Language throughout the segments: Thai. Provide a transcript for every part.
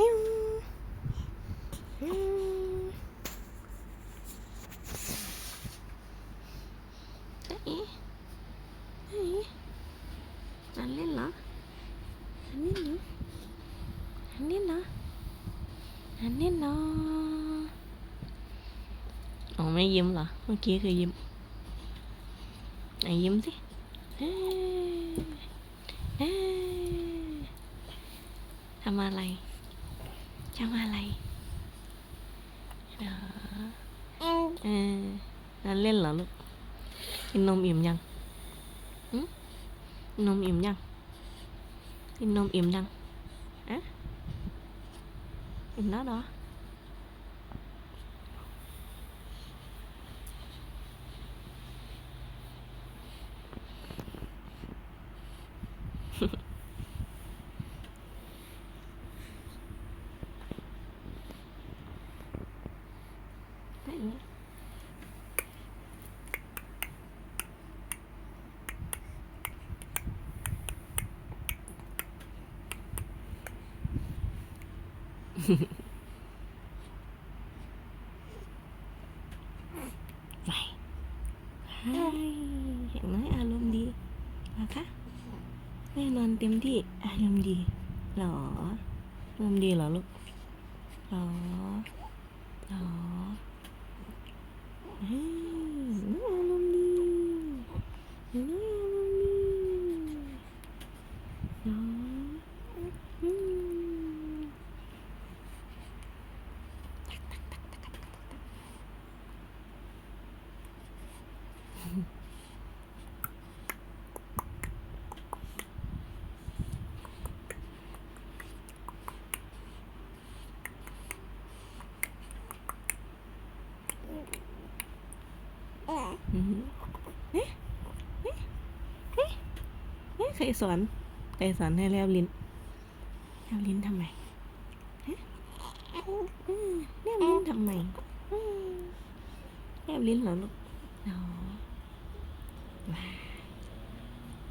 ยิ้มอืมเอ๊ะเอ๊ะอันเล่นเหรออันเล่นเหรออันเล่นเหรออันเล่นเหรออ๋อไม่ยิ้มเหรอ เมื่อกี้คือยิ้มไหนยิ้มสิเอ๊ะเอ๊ะทำอะไร ทำอะไรเหรอเออนั่นเล่นเหรอลูก กินนมอิ่มยังอืมนมอิ่มยัง กินนมอิ่มยังอะอิ่มแล้วเหรอได้ ไหมไปไปเห็นไหมอารมณ์ดีนะคะแน่นอนเต็มที่อารมณ์ดีเหรออารมณ์ดีเหรอลูกเหรอเหรอ เฮ้ยน้องอารมณ์ดีน้องอารมณ์ดีน้องอืมอืมเอ๊ะเอ๊ะเอ๊ะ เครสอนใครสอนให้แลบลิ้นแลบลิ้นทำไมฮะแลบลิ้นทำไมอืมแลบลิ้นเหรอลูกอ๋อว้าว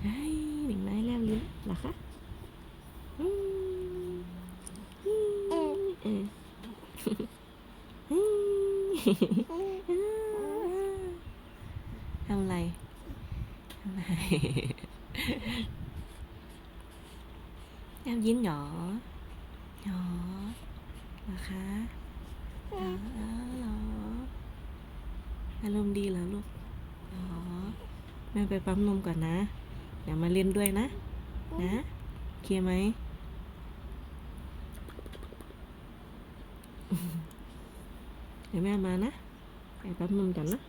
ไอ้ยหนึ่งน้อยแลบลิ้นเหรอคะเออทำอะไรทำอะไร แอบยิ้มหรอหรอเหรอคะหรอเหรออารมณ์ดีเหรอลูกหรอแม่ไปปั๊มนมก่อนนะ เดี๋ยวมาเล่นด้วยนะ นะเคลียร์ไหมเดี๋ยวแม่มานะ ไปปั๊มนมก่อนนะ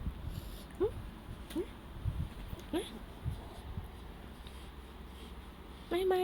ไม่ไม่